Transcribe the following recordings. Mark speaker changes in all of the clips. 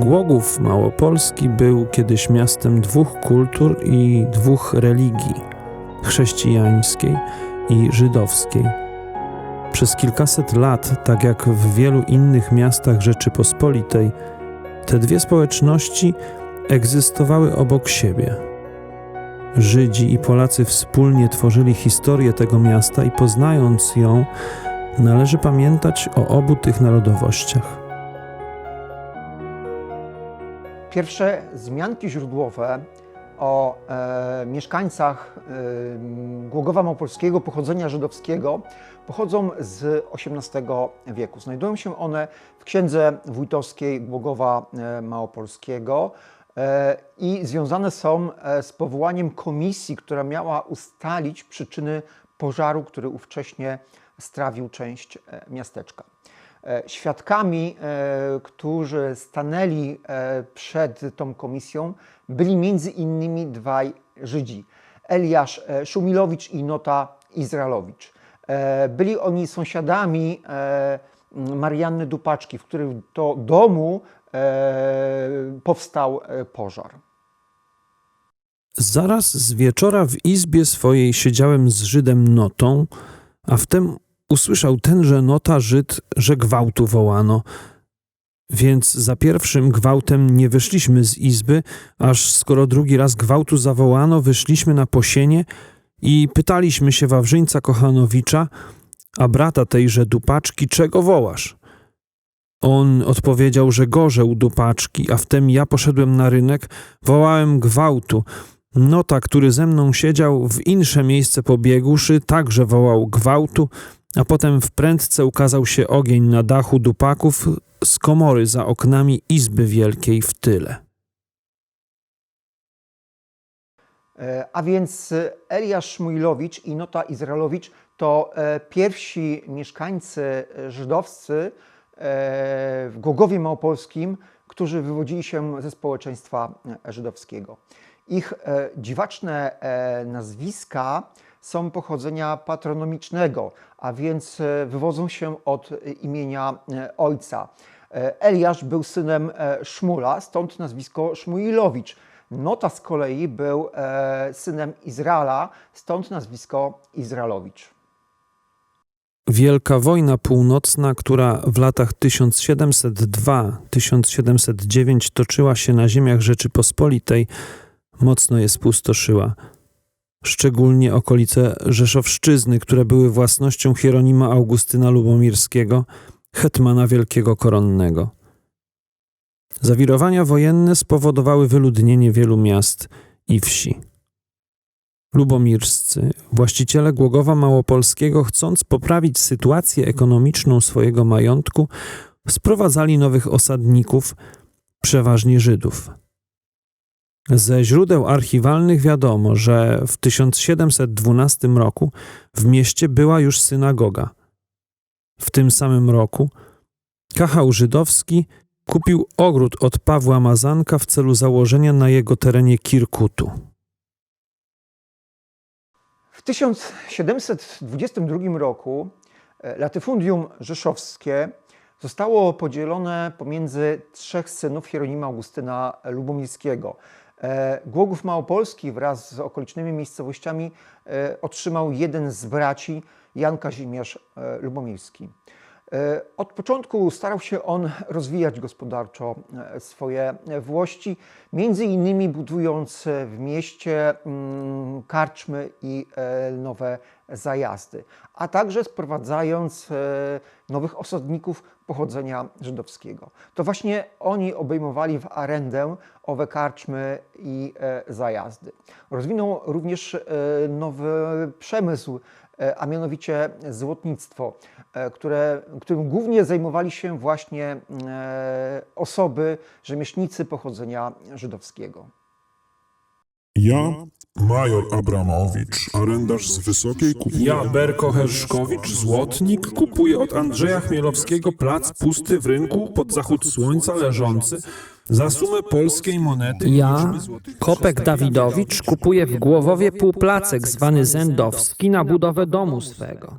Speaker 1: Głogów Małopolski był kiedyś miastem dwóch kultur i dwóch religii chrześcijańskiej i żydowskiej. Przez kilkaset lat, tak jak w wielu innych miastach Rzeczypospolitej, te dwie społeczności egzystowały obok siebie. Żydzi i Polacy wspólnie tworzyli historię tego miasta i poznając ją, należy pamiętać o obu tych narodowościach.
Speaker 2: Pierwsze wzmianki źródłowe o e, mieszkańcach e, Głogowa Małopolskiego pochodzenia żydowskiego pochodzą z XVIII wieku. Znajdują się one w księdze wójtowskiej Głogowa e, Małopolskiego e, i związane są e, z powołaniem komisji, która miała ustalić przyczyny pożaru, który ówcześnie strawił część e, miasteczka. E, Świadkami, e, którzy stanęli e, przed tą komisją, byli między innymi dwaj Żydzi. Eliasz Szumilowicz i Nota Izraelowicz. Byli oni sąsiadami Marianny Dupaczki, w którym to domu powstał pożar.
Speaker 1: Zaraz z wieczora w izbie swojej siedziałem z Żydem Notą, a wtem usłyszał tenże Nota Żyd, że gwałtu wołano. Więc za pierwszym gwałtem nie wyszliśmy z izby, aż skoro drugi raz gwałtu zawołano, wyszliśmy na posienie i pytaliśmy się Wawrzyńca Kochanowicza, a brata tejże dupaczki, czego wołasz? On odpowiedział, że gorzeł dupaczki, a wtem ja poszedłem na rynek, wołałem gwałtu. Nota, który ze mną siedział, w insze miejsce pobiegłszy, także wołał gwałtu, a potem w prędce ukazał się ogień na dachu dupaków z komory za oknami izby wielkiej w tyle.
Speaker 2: E, A więc e, Eliasz Szmujlowicz i Nota Izraelowicz to e, pierwsi mieszkańcy żydowscy w Głogowie Małopolskim, którzy wywodzili się ze społeczeństwa żydowskiego. Ich e, dziwaczne e, nazwiska są pochodzenia patronomicznego, a więc e, wywodzą się od imienia ojca. Eliasz był synem Szmula, stąd nazwisko Szmuilowicz. Nota z kolei był synem Izraela, stąd nazwisko Izraelowicz.
Speaker 1: Wielka wojna północna, która w latach 1702-1709 toczyła się na ziemiach Rzeczypospolitej, mocno je spustoszyła. Szczególnie okolice Rzeszowszczyzny, które były własnością Hieronima Augustyna Lubomirskiego, hetmana wielkiego koronnego. Zawirowania wojenne spowodowały wyludnienie wielu miast i wsi. Lubomirscy, właściciele Głogowa Małopolskiego, chcąc poprawić sytuację ekonomiczną swojego majątku, sprowadzali nowych osadników, przeważnie Żydów. Ze źródeł archiwalnych wiadomo, że w 1712 roku w mieście była już synagoga. W tym samym roku Kachał Żydowski kupił ogród od Pawła Mazanka w celu założenia na jego terenie kirkutu.
Speaker 2: W 1722 roku e, latyfundium rzeszowskie zostało podzielone pomiędzy trzech synów Hieronima Augustyna Lubomirskiego. E, Głogów Małopolski wraz z okolicznymi miejscowościami e, otrzymał jeden z braci, Jan Kazimierz e, Lubomirski. E, Od początku starał się on rozwijać gospodarczo e, swoje włości, między innymi budując e, w mieście mm, karczmy i e, nowe zajazdy, a także sprowadzając e, nowych osadników pochodzenia żydowskiego. To właśnie oni obejmowali w arendę owe karczmy i e, zajazdy. Rozwinął również e, nowy przemysł, e, a mianowicie złotnictwo, e, które, którym głównie zajmowali się właśnie e, osoby, rzemieślnicy pochodzenia żydowskiego.
Speaker 3: Ja, major Abramowicz, arendarz z Wysokiej Kupuję.
Speaker 4: Ja, Berko Herszkowicz, złotnik, kupuję od Andrzeja Chmielowskiego plac pusty w rynku pod zachód słońca leżący za sumę polskiej monety.
Speaker 5: Ja, Kopek Dawidowicz, kupuję w Głowowie półplacek zwany Zędowski na budowę domu swego.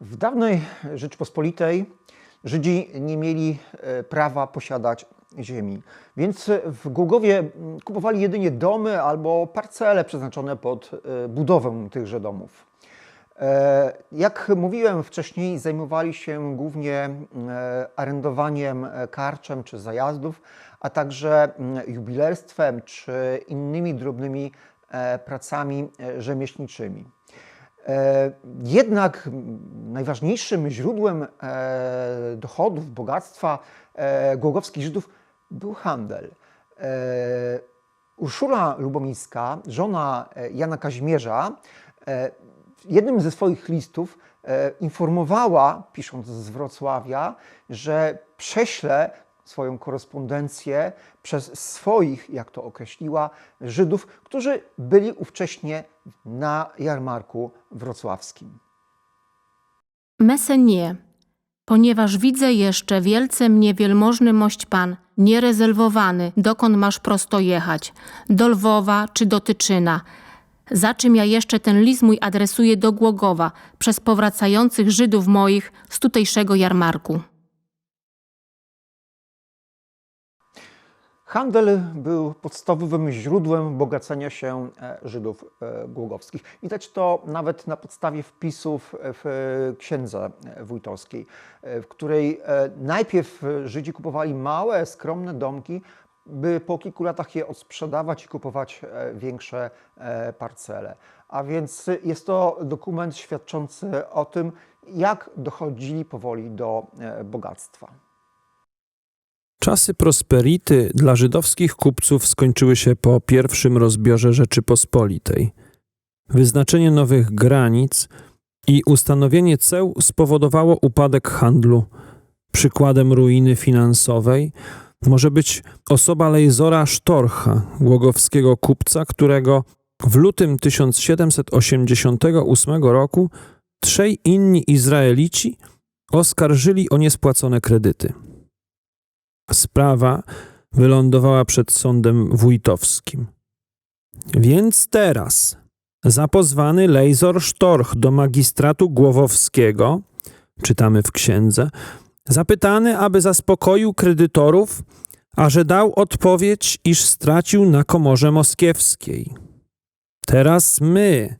Speaker 2: W dawnej Rzeczpospolitej Żydzi nie mieli e, prawa posiadać ziemi. Więc w Głogowie kupowali jedynie domy albo parcele przeznaczone pod e, budowę tychże domów. E, Jak mówiłem wcześniej, zajmowali się głównie e, arendowaniem e, karczem czy zajazdów, a także mm, jubilerstwem czy innymi drobnymi pracami rzemieślniczymi. Jednak najważniejszym źródłem dochodów, bogactwa głogowskich Żydów był handel. Urszula Lubomirska, żona Jana Kazimierza, w jednym ze swoich listów e, informowała, pisząc z Wrocławia, że prześle swoją korespondencję przez swoich, jak to określiła, Żydów, którzy byli ówcześnie na jarmarku wrocławskim.
Speaker 6: Mesenie, ponieważ widzę jeszcze wielce mnie wielmożny mość Pan, nierezerwowany, dokąd masz prosto jechać, do Lwowa czy do Tyczyna. Za czym ja jeszcze ten list mój adresuję do Głogowa, przez powracających Żydów moich z tutejszego jarmarku.
Speaker 2: Handel był podstawowym źródłem bogacenia się e, Żydów e, głogowskich. Widać to nawet na podstawie wpisów w księdze wójtowskiej, e, w której najpierw Żydzi kupowali małe, skromne domki, by po kilku latach je odsprzedawać i kupować e, większe e, parcele. A więc jest to dokument świadczący o tym, jak dochodzili powoli do e, bogactwa.
Speaker 1: Czasy prosperity dla żydowskich kupców skończyły się po pierwszym rozbiorze Rzeczypospolitej. Wyznaczenie nowych granic i ustanowienie ceł spowodowało upadek handlu. Przykładem ruiny finansowej może być osoba Lejzora Sztorcha, głogowskiego kupca, którego w lutym 1788 roku trzej inni Izraelici oskarżyli o niespłacone kredyty. Sprawa wylądowała przed sądem wójtowskim. Więc teraz zapozwany Lejzor Sztorch do magistratu głowowskiego, czytamy w księdze, zapytany, aby zaspokoił kredytorów, a że dał odpowiedź, iż stracił na komorze moskiewskiej. Teraz my,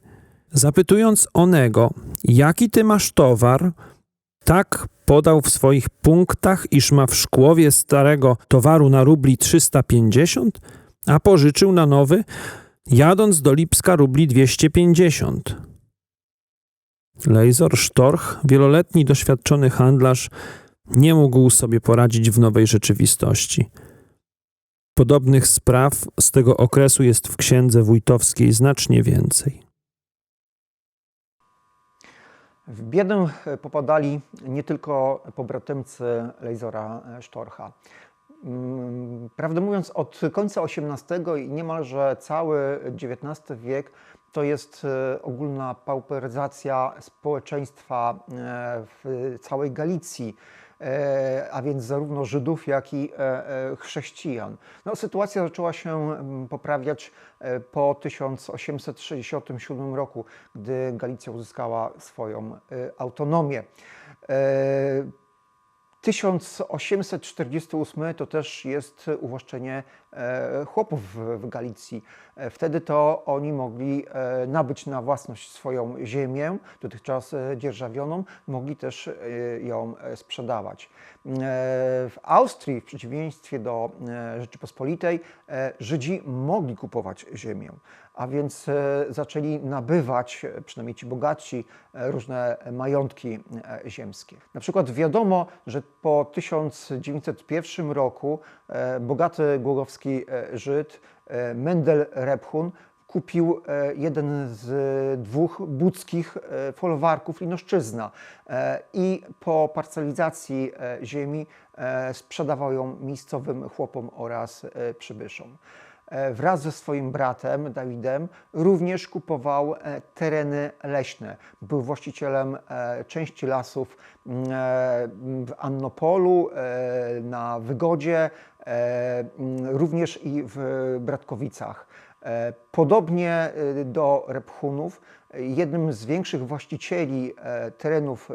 Speaker 1: zapytując onego, jaki ty masz towar, tak podał w swoich punktach, iż ma w szkłowie starego towaru na rubli 350, a pożyczył na nowy, jadąc do Lipska rubli 250. Lejzor Sztorch, wieloletni doświadczony handlarz, nie mógł sobie poradzić w nowej rzeczywistości. Podobnych spraw z tego okresu jest w księdze wójtowskiej znacznie więcej.
Speaker 2: W biedę popadali nie tylko pobratymcy Lejzora Sztorcha. Mm, Prawdę mówiąc, od końca XVIII i niemalże cały XIX wiek to jest e, ogólna pauperyzacja społeczeństwa e, w całej Galicji, a więc zarówno Żydów, jak i e, e, chrześcijan. No, sytuacja zaczęła się mm, poprawiać e, po 1867 roku, gdy Galicja uzyskała swoją e, autonomię. E, 1848 to też jest uwłaszczenie e, chłopów w, Galicji. E, Wtedy to oni mogli e, nabyć na własność swoją ziemię, dotychczas dzierżawioną, mogli też ją sprzedawać. W Austrii, w przeciwieństwie do Rzeczypospolitej, Żydzi mogli kupować ziemię, a więc e, zaczęli nabywać, e, przynajmniej ci bogatsi, e, różne majątki ziemskie. Na przykład wiadomo, że po 1901 roku bogaty głogowski Żyd Mendel Repchun kupił jeden z dwóch budzkich folwarków Linoszczyzna i po parcelizacji ziemi sprzedawał ją miejscowym chłopom oraz przybyszom. E, Wraz ze swoim bratem Dawidem również kupował e, tereny leśne. Był właścicielem e, części lasów mm, w Annopolu, na Wygodzie, mm, również i w Bratkowicach. Podobnie do Repchunów jednym z większych właścicieli terenów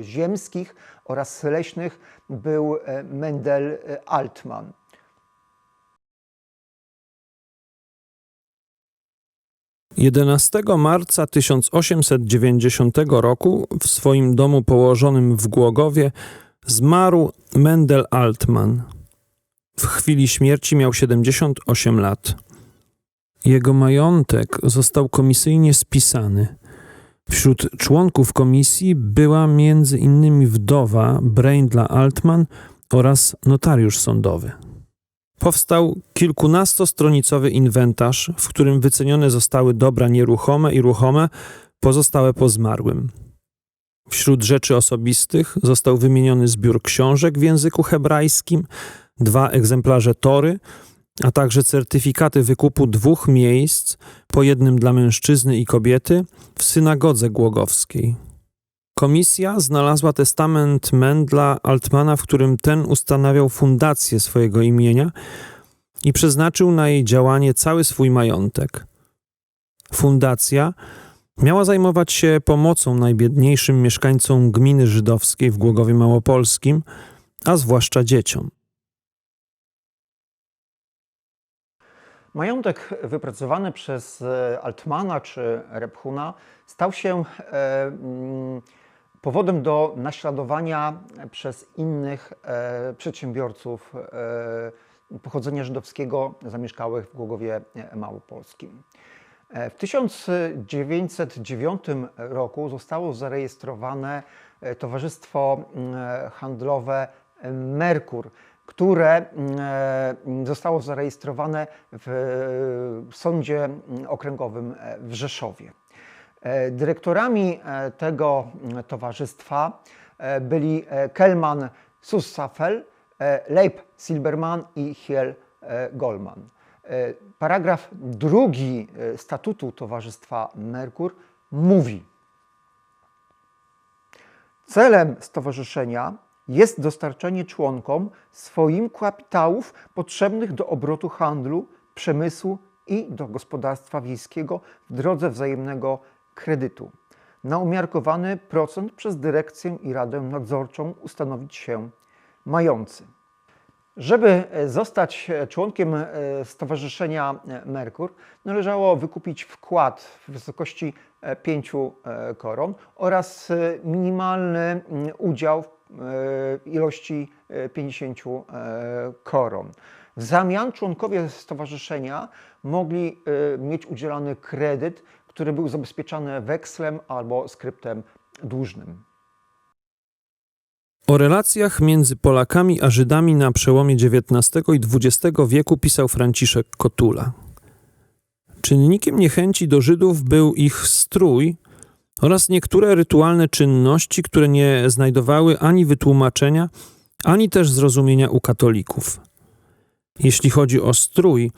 Speaker 2: ziemskich oraz leśnych był Mendel Altman.
Speaker 1: Jedenastego marca 1890 roku w swoim domu położonym w Głogowie zmarł Mendel Altman. W chwili śmierci miał 78 lat. Jego majątek został komisyjnie spisany. Wśród członków komisji była między innymi wdowa Braindla Altman oraz notariusz sądowy. Powstał kilkunastostronicowy inwentarz, w którym wycenione zostały dobra nieruchome i ruchome pozostałe po zmarłym. Wśród rzeczy osobistych został wymieniony zbiór książek w języku hebrajskim, dwa egzemplarze tory, a także certyfikaty wykupu dwóch miejsc, po jednym dla mężczyzny i kobiety, w synagodze głogowskiej. Komisja znalazła testament Mendla Altmana, w którym ten ustanawiał fundację swojego imienia i przeznaczył na jej działanie cały swój majątek. Fundacja miała zajmować się pomocą najbiedniejszym mieszkańcom gminy żydowskiej w Głogowie Małopolskim, a zwłaszcza dzieciom.
Speaker 2: Majątek wypracowany przez e, Altmana czy Repchuna stał się e, mm, powodem do naśladowania przez innych e, przedsiębiorców e, pochodzenia żydowskiego zamieszkałych w Głogowie Małopolskim. E, W 1909 roku zostało zarejestrowane Towarzystwo mm, Handlowe Merkur, które mm, zostało zarejestrowane w Sądzie Okręgowym e, w Rzeszowie. E, Dyrektorami e, tego mm, towarzystwa e, byli Kelman Sussafel, Leib Silberman i Hiel Goldman. Paragraf drugi statutu Towarzystwa Merkur mówi: Celem stowarzyszenia jest dostarczenie członkom swoim kapitałów potrzebnych do obrotu handlu, przemysłu i do gospodarstwa wiejskiego w drodze wzajemnego kredytu. Na umiarkowany procent przez dyrekcję i radę nadzorczą ustanowić się mający. Żeby e, zostać e, członkiem e, Stowarzyszenia Merkur, należało wykupić wkład w wysokości 5 koron oraz minimalny mm, udział w ilości e, 50 e, koron. W zamian członkowie stowarzyszenia mogli mieć udzielany kredyt, który był zabezpieczany wekslem albo skryptem dłużnym.
Speaker 1: O relacjach między Polakami a Żydami na przełomie XIX i XX wieku pisał Franciszek Kotula. Czynnikiem niechęci do Żydów był ich strój oraz niektóre rytualne czynności, które nie znajdowały ani wytłumaczenia, ani też zrozumienia u katolików. Jeśli chodzi o strój,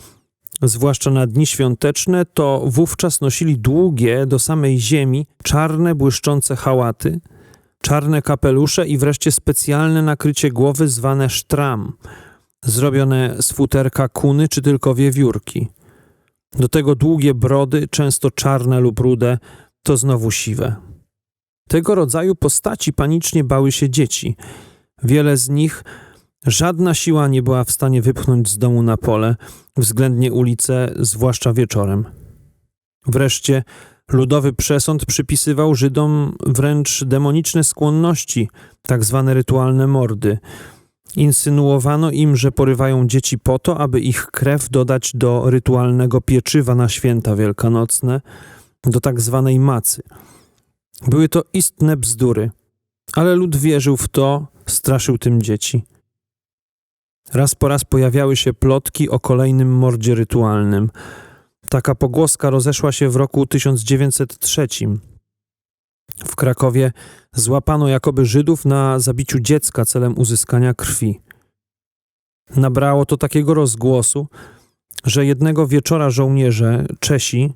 Speaker 1: zwłaszcza na dni świąteczne, to wówczas nosili długie do samej ziemi, czarne, błyszczące hałaty, czarne kapelusze i wreszcie specjalne nakrycie głowy zwane sztram, zrobione z futerka kuny czy tylko wiewiórki. Do tego długie brody, często czarne lub rude, to znowu siwe. Tego rodzaju postaci panicznie bały się dzieci. Wiele z nich żadna siła nie była w stanie wypchnąć z domu na pole, względnie ulice, zwłaszcza wieczorem. Wreszcie ludowy przesąd przypisywał Żydom wręcz demoniczne skłonności, tak zwane rytualne mordy. Insynuowano im, że porywają dzieci po to, aby ich krew dodać do rytualnego pieczywa na święta wielkanocne, do tak zwanej macy. Były to istne bzdury, ale lud wierzył w to, straszył tym dzieci. Raz po raz pojawiały się plotki o kolejnym mordzie rytualnym. Taka pogłoska rozeszła się w roku 1903. W Krakowie złapano jakoby Żydów na zabiciu dziecka celem uzyskania krwi. Nabrało to takiego rozgłosu, że jednego wieczora żołnierze, Czesi,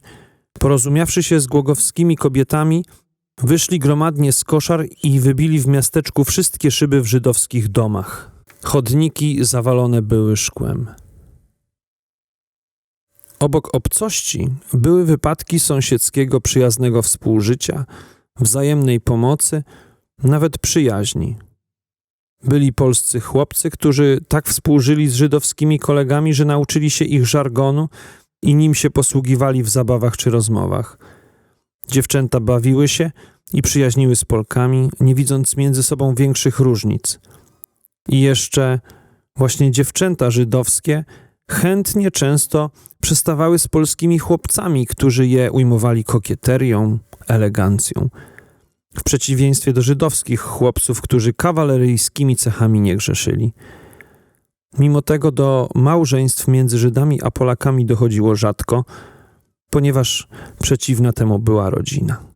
Speaker 1: porozumiawszy się z głogowskimi kobietami, wyszli gromadnie z koszar i wybili w miasteczku wszystkie szyby w żydowskich domach. Chodniki zawalone były szkłem. Obok obcości były wypadki sąsiedzkiego przyjaznego współżycia, wzajemnej pomocy, nawet przyjaźni. Byli polscy chłopcy, którzy tak współżyli z żydowskimi kolegami, że nauczyli się ich żargonu i nim się posługiwali w zabawach czy rozmowach. Dziewczęta bawiły się i przyjaźniły z Polkami, nie widząc między sobą większych różnic. I jeszcze właśnie dziewczęta żydowskie chętnie często przestawały z polskimi chłopcami, którzy je ujmowali kokieterią, elegancją. W przeciwieństwie do żydowskich chłopców, którzy kawaleryjskimi cechami nie grzeszyli. Mimo tego do małżeństw między Żydami a Polakami dochodziło rzadko, ponieważ przeciwna temu była rodzina.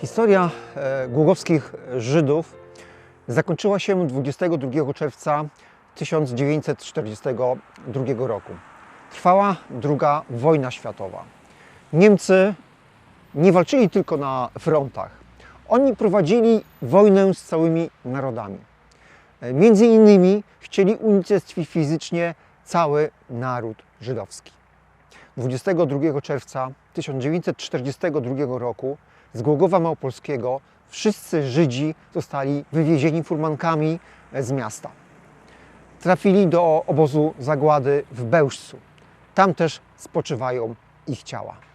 Speaker 2: Historia e, głogowskich Żydów zakończyła się 22 czerwca 1942 roku. Trwała II wojna światowa. Niemcy nie walczyli tylko na frontach. Oni prowadzili wojnę z całymi narodami. E, Między innymi chcieli unicestwić fizycznie cały naród żydowski. 22 czerwca 1942 roku z Głogowa Małopolskiego wszyscy Żydzi zostali wywiezieni furmankami z miasta. Trafili do obozu zagłady w Bełżcu. Tam też spoczywają ich ciała.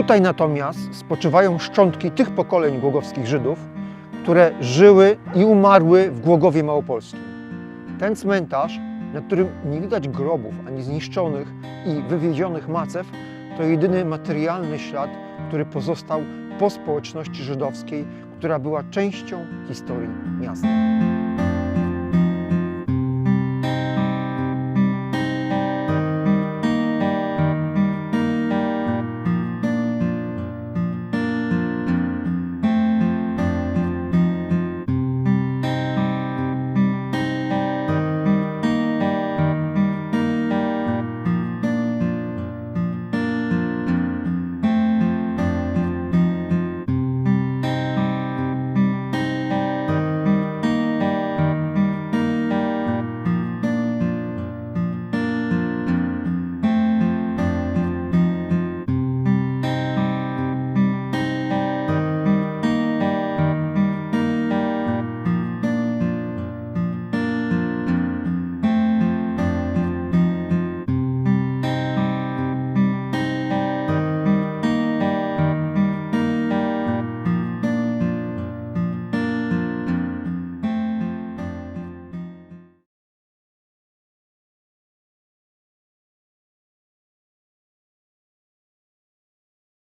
Speaker 2: Tutaj natomiast spoczywają szczątki tych pokoleń głogowskich Żydów, które żyły i umarły w Głogowie Małopolskim. Ten cmentarz, na którym nie widać grobów ani zniszczonych i wywiezionych macew, to jedyny materialny ślad, który pozostał po społeczności żydowskiej, która była częścią historii miasta.